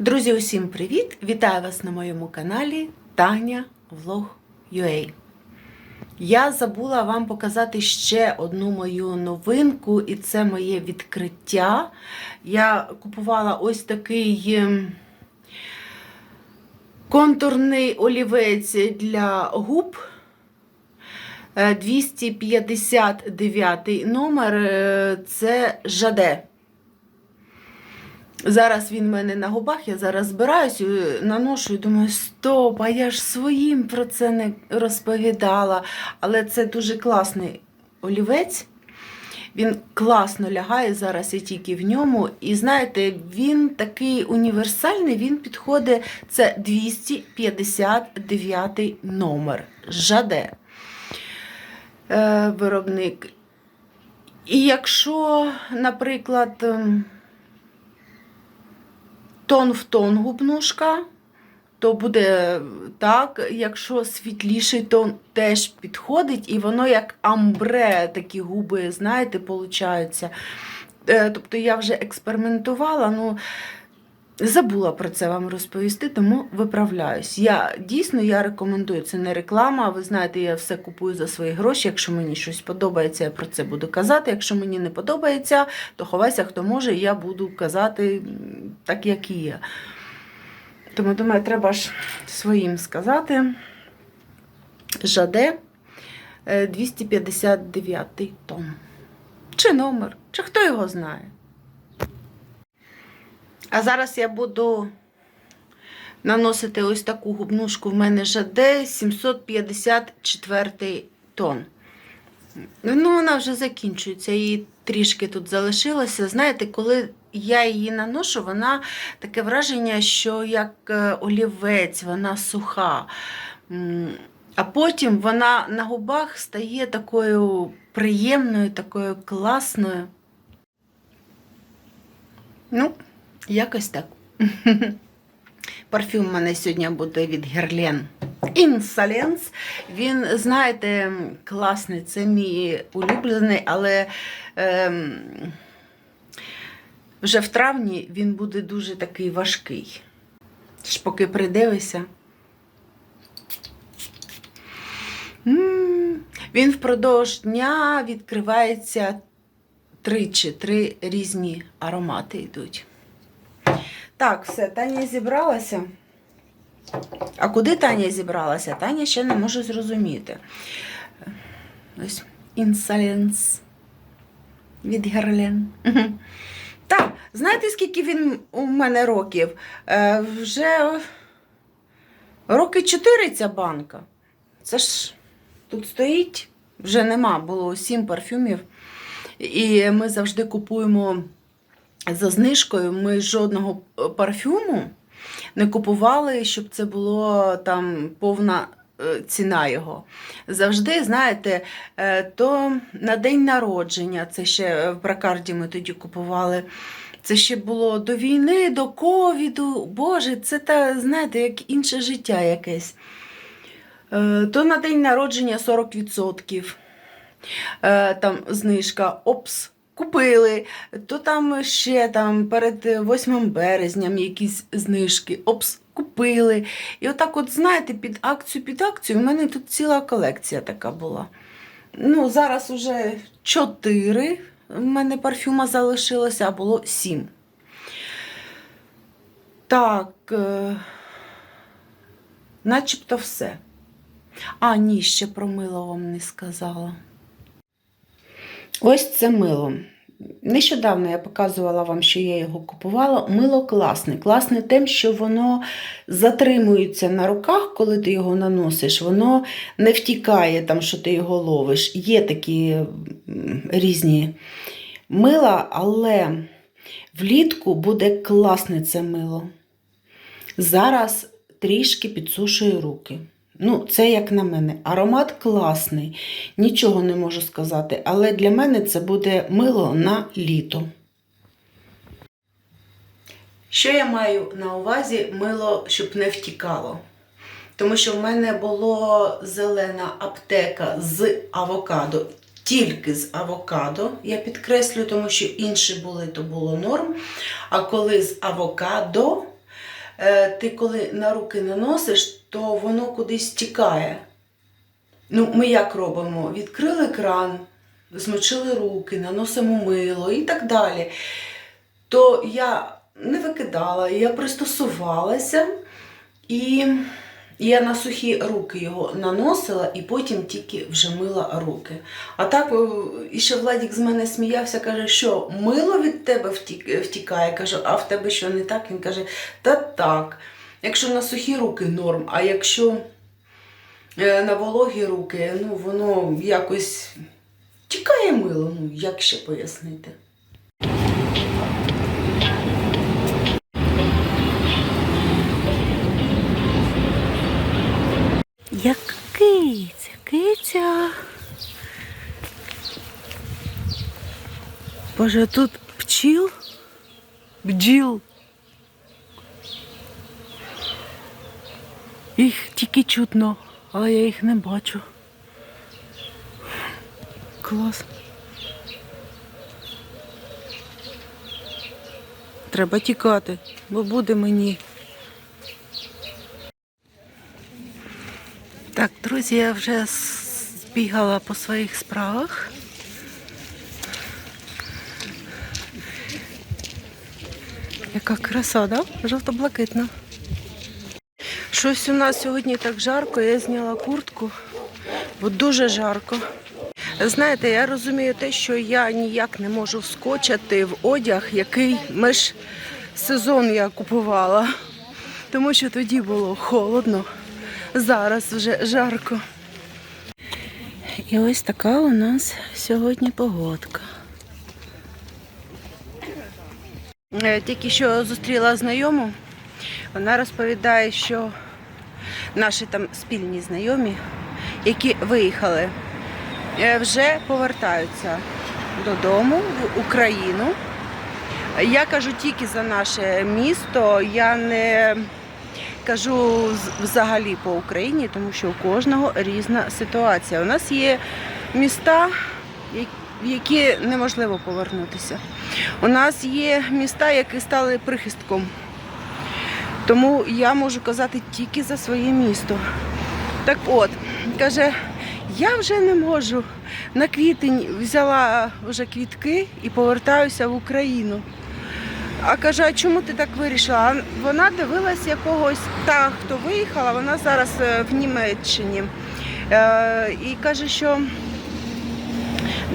Друзі, усім привіт! Вітаю вас на моєму каналі Таня Влог UA. Я забула вам показати ще одну мою новинку, і це моє відкриття. Я купувала ось такий ем, контурний олівець для губ. Е, 259 номер е, це Жаде. Зараз він в мене на губах, я зараз збираюсь, е, наношу і думаю, стоп, а я ж своїм про це не розповідала. Але це дуже класний олівець. Він класно лягає, зараз я тільки в ньому. І знаєте, він такий універсальний, він підходить, це 259 номер. Жаде е, виробник. І якщо, наприклад, ем, тон в тон губнушка, то буде так, якщо світліший тон теж підходить, і воно як амбре, такі губи, знаєте, получаються. Е, Тобто я вже експериментувала, ну забула про це вам розповісти, тому виправляюсь. Я дійсно я рекомендую, це не реклама. Ви знаєте, я все купую за свої гроші. Якщо мені щось подобається, я про це буду казати. Якщо мені не подобається, то ховайся, хто може, і я буду казати так, як є. Тому думаю, треба ж своїм сказати. Жаде е, 259 том. Чи номер, чи хто його знає. А зараз я буду наносити ось таку губнушку в мене Жаде 754 тон. Ну, вона вже закінчується, її трішки тут залишилося. Знаєте, коли я її наношу, вона таке враження, що як е, олівець, вона суха. А потім вона на губах стає такою приємною, такою класною. Ну, якось так. Парфюм у мене сьогодні буде від Герлен. Insolence. Він, знаєте, класний, це мій улюблений, але ем, вже в травні він буде дуже такий важкий. Ж поки придивися. Він впродовж дня відкривається тричі, три різні аромати йдуть. Так, все, Таня зібралася. А куди Таня зібралася? Таня ще не може зрозуміти. Ось інсоленс від Герлен. Так, знаєте, скільки він у мене років? Е, вже роки чотири ця банка. Це ж тут стоїть, вже нема, було сім парфюмів. І ми завжди купуємо за знижкою. Ми жодного е, парфюму не купували, щоб це було там повна е, ціна його. Завжди, знаєте, е, то на день народження, це ще в Бракарді ми тоді купували. Це ще було до війни, до ковіду. Боже, це та, знаєте, як інше життя якесь. То на день народження 40%. Е, Там знижка, опс, купили. То там ще там перед 8 березням якісь знижки, опс, купили. І отак, от, знаєте, під акцію, під акцію, в мене тут ціла колекція така була. Ну, зараз уже 4 в мене парфюма залишилося, а було 7. Так, е, начебто все. А, ні, ще про мило вам не сказала. Ось це мило. Нещодавно я показувала вам, що я його купувала. Мило класне. Класне тим, що воно затримується на руках, коли ти його наносиш, воно не втікає, там, що ти його ловиш. Є такі різні мила, але влітку буде класне це мило. Зараз трішки підсушую руки. Ну, це як на мене. Аромат класний, нічого не можу сказати, але для мене це буде мило на літо. Що я маю на увазі мило, щоб не втікало? Тому що в мене була зелена аптека з авокадо, тільки з авокадо. Я підкреслюю, тому що інші були, то було норм. А коли з авокадо, ти коли на руки наносиш, то воно кудись тікає. Ну, ми як робимо? Відкрили кран, змочили руки, наносимо мило і так далі. То я не викидала, я пристосувалася і я на сухі руки його наносила і потім тільки вже мила руки. А так е, і ще Владік з мене сміявся, каже, що мило від тебе втікає. Кажу, а в тебе що не так? Він каже, та так. Якщо на сухі руки норм, а якщо е, на вологі руки, ну воно якось тікає мило, ну як ще пояснити. Як киця, киця. Боже, тут пчіл? Бджіл. Їх тільки чутно, але я їх не бачу. Клас. Треба тікати, бо буде мені. Так, друзі, я вже збігала по своїх справах. Яка краса, да? Жовто-блакитна. Щось у нас сьогодні так жарко, я зняла куртку, бо дуже жарко. Знаєте, я розумію те, що я ніяк не можу вскочити в одяг, який меж сезон я купувала. Тому що тоді було холодно, зараз вже жарко. І ось така у нас сьогодні погодка. Е, Тільки що зустріла знайому. Вона розповідає, що наші там спільні знайомі, які виїхали, е, вже повертаються додому в Україну. Я кажу тільки за наше місто, я не кажу взагалі по Україні, тому що у кожного різна ситуація. У нас є міста, в які неможливо повернутися. У нас є міста, які стали прихистком. Тому я можу казати тільки за своє місто. Так от, каже, я вже не можу. На квітень взяла вже квітки і повертаюся в Україну. А каже, а чому ти так вирішила? Вона дивилась якогось, та, хто виїхала, вона зараз е, в Німеччині. Е, і каже, що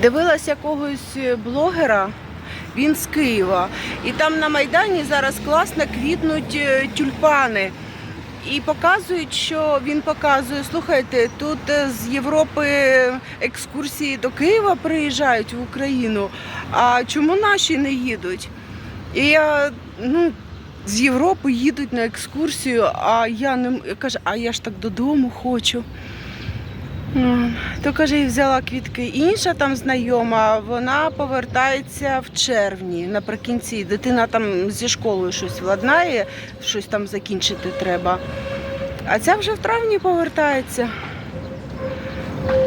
дивилась якогось блогера, він з Києва. І там на Майдані зараз класно квітнуть е, тюльпани. І показують, що він показує, слухайте, тут е, з Європи екскурсії до Києва приїжджають в Україну. А чому наші не їдуть? І я ну, з Європи їдуть на екскурсію, а я не м- каже, а я ж так додому хочу. Ну, То каже, і взяла квітки. Інша там знайома, вона повертається в червні наприкінці. Дитина там зі школою щось владнає, щось там закінчити треба. А ця вже в травні повертається.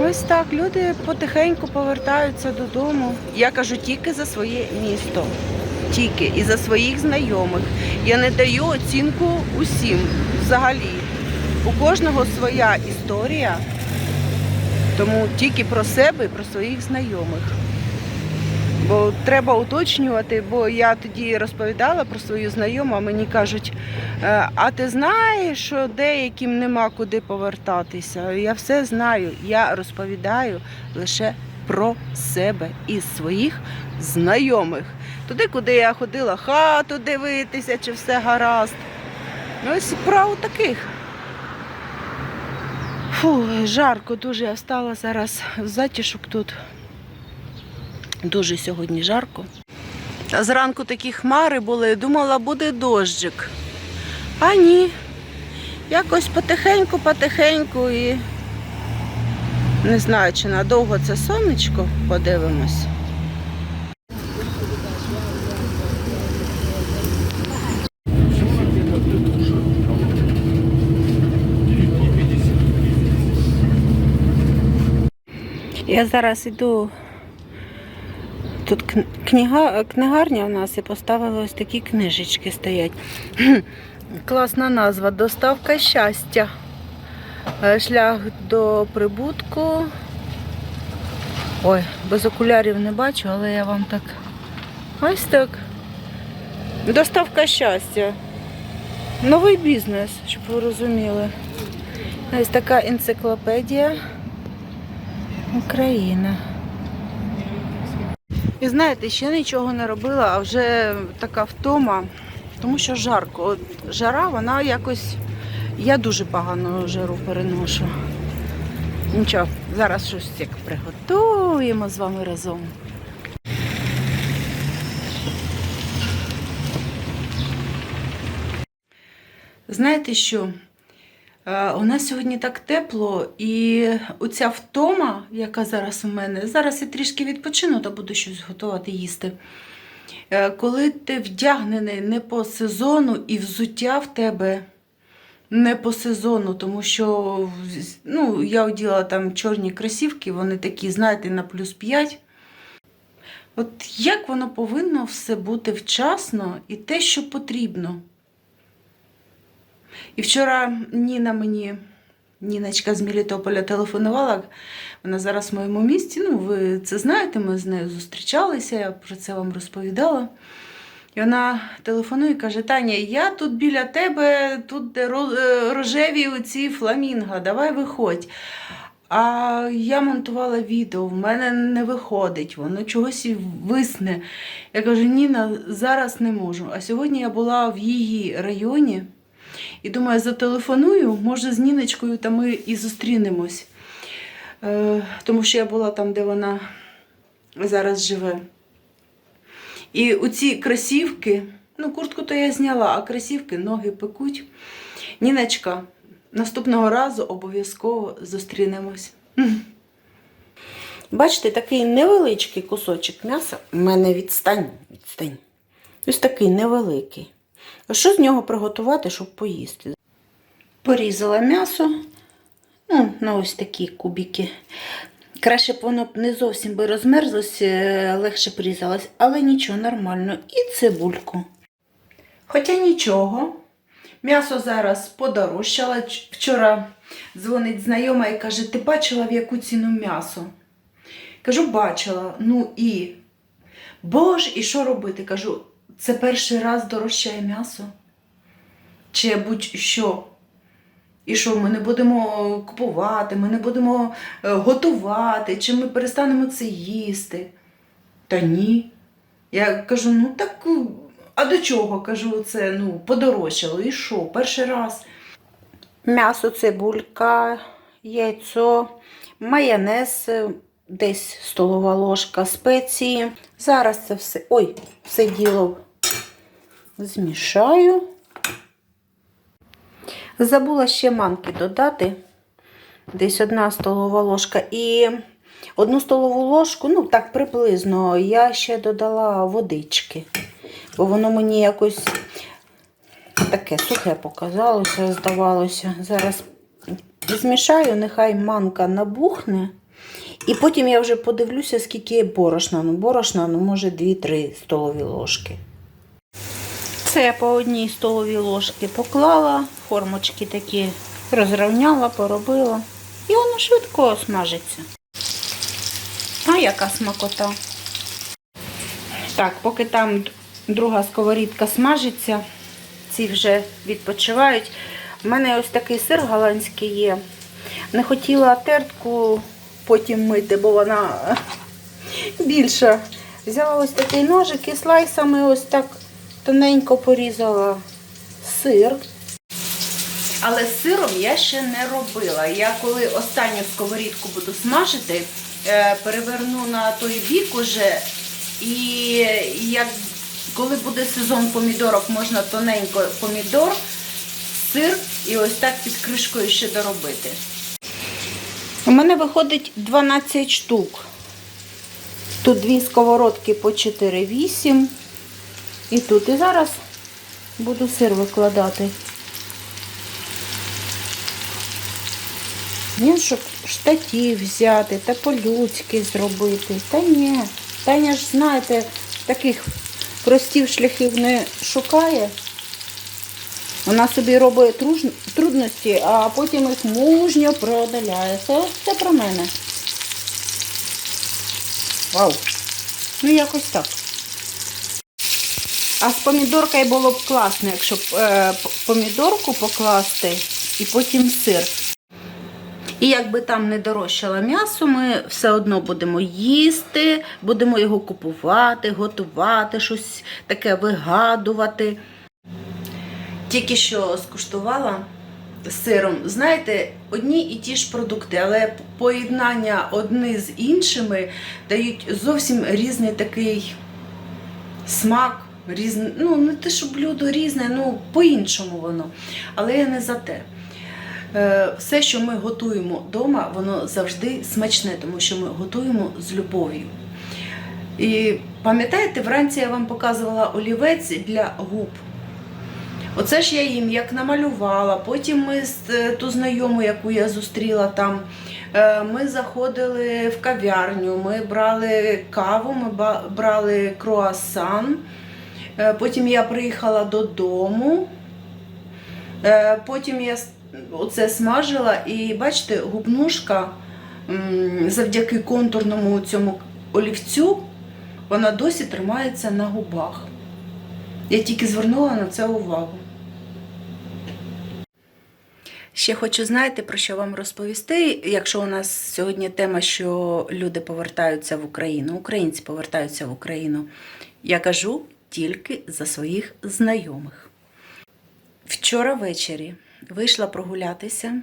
Ось так, люди потихеньку повертаються додому. Я кажу тільки за своє місто, тільки і за своїх знайомих. Я не даю оцінку усім взагалі. У кожного своя історія. Тому тільки про себе і про своїх знайомих. Бо треба уточнювати, бо я тоді розповідала про свою знайому, а мені кажуть, «Е, а ти знаєш, що деяким нема куди повертатися. Я все знаю. Я розповідаю лише про себе і своїх знайомих. Туди, куди я ходила хату дивитися, чи все гаразд. Ну, ось про таких. Фу, жарко дуже. Я встала зараз затішок тут. Дуже сьогодні жарко. Зранку такі хмари були, думала, буде дощик. А ні. Якось потихеньку, потихеньку і не знаю, чи надовго це сонечко, подивимось. Я зараз іду. Тут книга, книгарня у нас і поставили ось такі книжечки стоять. Класна назва доставка щастя. Е, Шлях до прибутку. Ой, без окулярів не бачу, але я вам так. Ось так. Доставка щастя. Новий бізнес, щоб ви розуміли. Ось така енциклопедія Україна. І знаєте, ще нічого не робила, а вже така втома, тому що жарко. От жара, вона якось. Я дуже погано жару переношу. Нічого, зараз щось як приготуємо з вами разом. Знаєте що? Е, У нас сьогодні так тепло, і оця втома, яка зараз у мене, зараз я трішки відпочину та буду щось готувати їсти. Е, Коли ти вдягнений не по сезону і взуття в тебе не по сезону, тому що ну, я оділа там чорні кросівки, вони такі, знаєте, на плюс 5. От як воно повинно все бути вчасно і те, що потрібно. І вчора Ніна мені, Ніночка з Мелітополя телефонувала. Вона зараз в моєму місті. Ну, ви це знаєте, ми з нею зустрічалися, я про це вам розповідала. І вона телефонує і каже: Таня, я тут біля тебе, тут де е, рожеві оці фламінго, давай виходь. А я монтувала відео, в мене не виходить, воно чогось висне. Я кажу, Ніна, зараз не можу. А сьогодні я була в її районі. І думаю, зателефоную, може, з Ніночкою та ми і зустрінемось. Е, тому що я була там, де вона зараз живе. І оці кросівки, ну, куртку то я зняла, а кросівки ноги пекуть. Ніночка, наступного разу обов'язково зустрінемось. Бачите, такий невеличкий кусочок м'яса. У мене відстань, відстань. Ось такий невеликий. Що з нього приготувати, щоб поїсти? Порізала м'ясо. Ну, на ось такі кубики. Краще б воно не зовсім би розмерзлось, е, легше порізалось, але нічого, нормально. І цибульку. Хоча нічого. М'ясо зараз подорожчало. Вчора дзвонить знайома і каже: ти бачила, в яку ціну м'ясо? Кажу, бачила. Ну і. Боже, і що робити? Кажу, це перший раз дорожчає м'ясо? Чи будь-що? І що, ми не будемо купувати, ми не будемо е, готувати, чи ми перестанемо це їсти? Та ні. Я кажу, ну так, е, а до чого? Кажу, це ну, подорожчало. І що? Перший раз. М'ясо, цибулька, яйцо, майонез, е, десь столова ложка спеції. Зараз це все. Ой, все діло змішаю. Забула ще манки додати. Десь одна столова ложка. І одну столову ложку, ну так приблизно, я ще додала водички. Бо воно мені якось таке сухе показалося, здавалося. Зараз змішаю, нехай манка набухне. І потім я вже подивлюся, скільки борошна. Ну, борошна, ну, може, 2-3 столові ложки. Я по одній столовій ложці поклала, формочки такі розрівняла, поробила. І воно швидко смажиться. А яка смакота. Так, поки там друга сковорідка смажиться, ці вже відпочивають. У мене ось такий сир голландський є. Не хотіла тертку потім мити, бо вона більша. Взяла ось такий ножик і слайсами ось так тоненько порізала сир. Але з сиром я ще не робила. Я коли останню сковорідку буду смажити, е, переверну на той бік уже. І як коли буде сезон помідорок, можна тоненько помідор, сир і ось так під кришкою ще доробити. У мене виходить 12 штук. Тут дві сковородки по 4,8. І тут. І зараз буду сир викладати. Ні, щоб штатів взяти та по-людськи зробити. Та ні. Таня ж, знаєте, таких простів шляхів не шукає. Вона собі робить трудності, а потім їх мужньо преодоляє. Це, це про мене. Вау. Ну, якось так. А з помідоркою було б класно, якщо е, помідорку покласти і потім сир. І якби там не дорожчало м'ясо, ми все одно будемо їсти, будемо його купувати, готувати, щось таке вигадувати. Тільки що скуштувала сиром. Знаєте, одні і ті ж продукти, але поєднання одні з іншими дають зовсім різний такий смак. Різне, ну, не те, що блюдо різне, ну по-іншому воно. Але я не за те. Е, Все, що ми готуємо вдома, воно завжди смачне, тому що ми готуємо з любов'ю. І пам'ятаєте, вранці я вам показувала олівець для губ. Оце ж я їм як намалювала. Потім ми з е, ту знайому, яку я зустріла там, е, ми заходили в кав'ярню, ми брали каву, ми брали круасан. Е, Потім я приїхала додому. Е, Потім я оце смажила і бачите, губнушка завдяки контурному цьому олівцю, вона досі тримається на губах. Я тільки звернула на це увагу. Ще хочу знаєте, про що вам розповісти. Якщо у нас сьогодні тема, що люди повертаються в Україну, українці повертаються в Україну, я кажу тільки за своїх знайомих. Вчора ввечері вийшла прогулятися.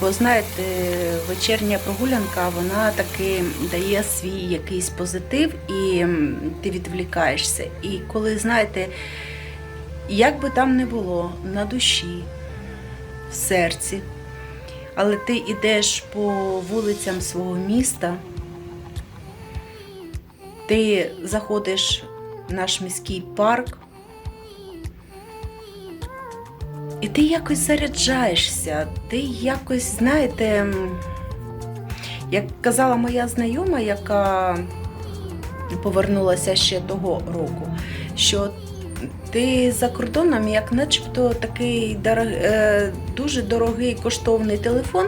Бо знаєте, вечірня прогулянка вона таки дає свій якийсь позитив, і ти відвлікаєшся. І коли знаєте, як би там не було на душі, в серці, але ти йдеш по вулицям свого міста, ти заходиш в наш міський парк. І ти якось заряджаєшся, ти якось, знаєте, як казала моя знайома, яка повернулася ще того року, що ти за кордоном, як начебто такий е, дуже дорогий коштовний телефон,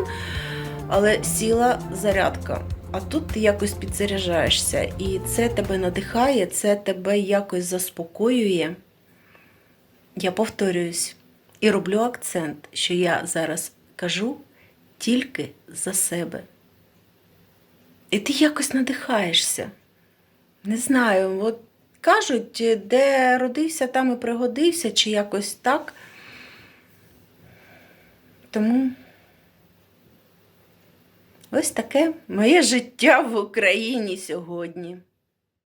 але сіла зарядка. А тут ти якось підзаряджаєшся, і це тебе надихає, це тебе якось заспокоює. Я повторююсь і роблю акцент, що я зараз кажу тільки за себе. І ти якось надихаєшся. Не знаю, от кажуть, де родився, там і пригодився, чи якось так. Тому ось таке моє життя в Україні сьогодні.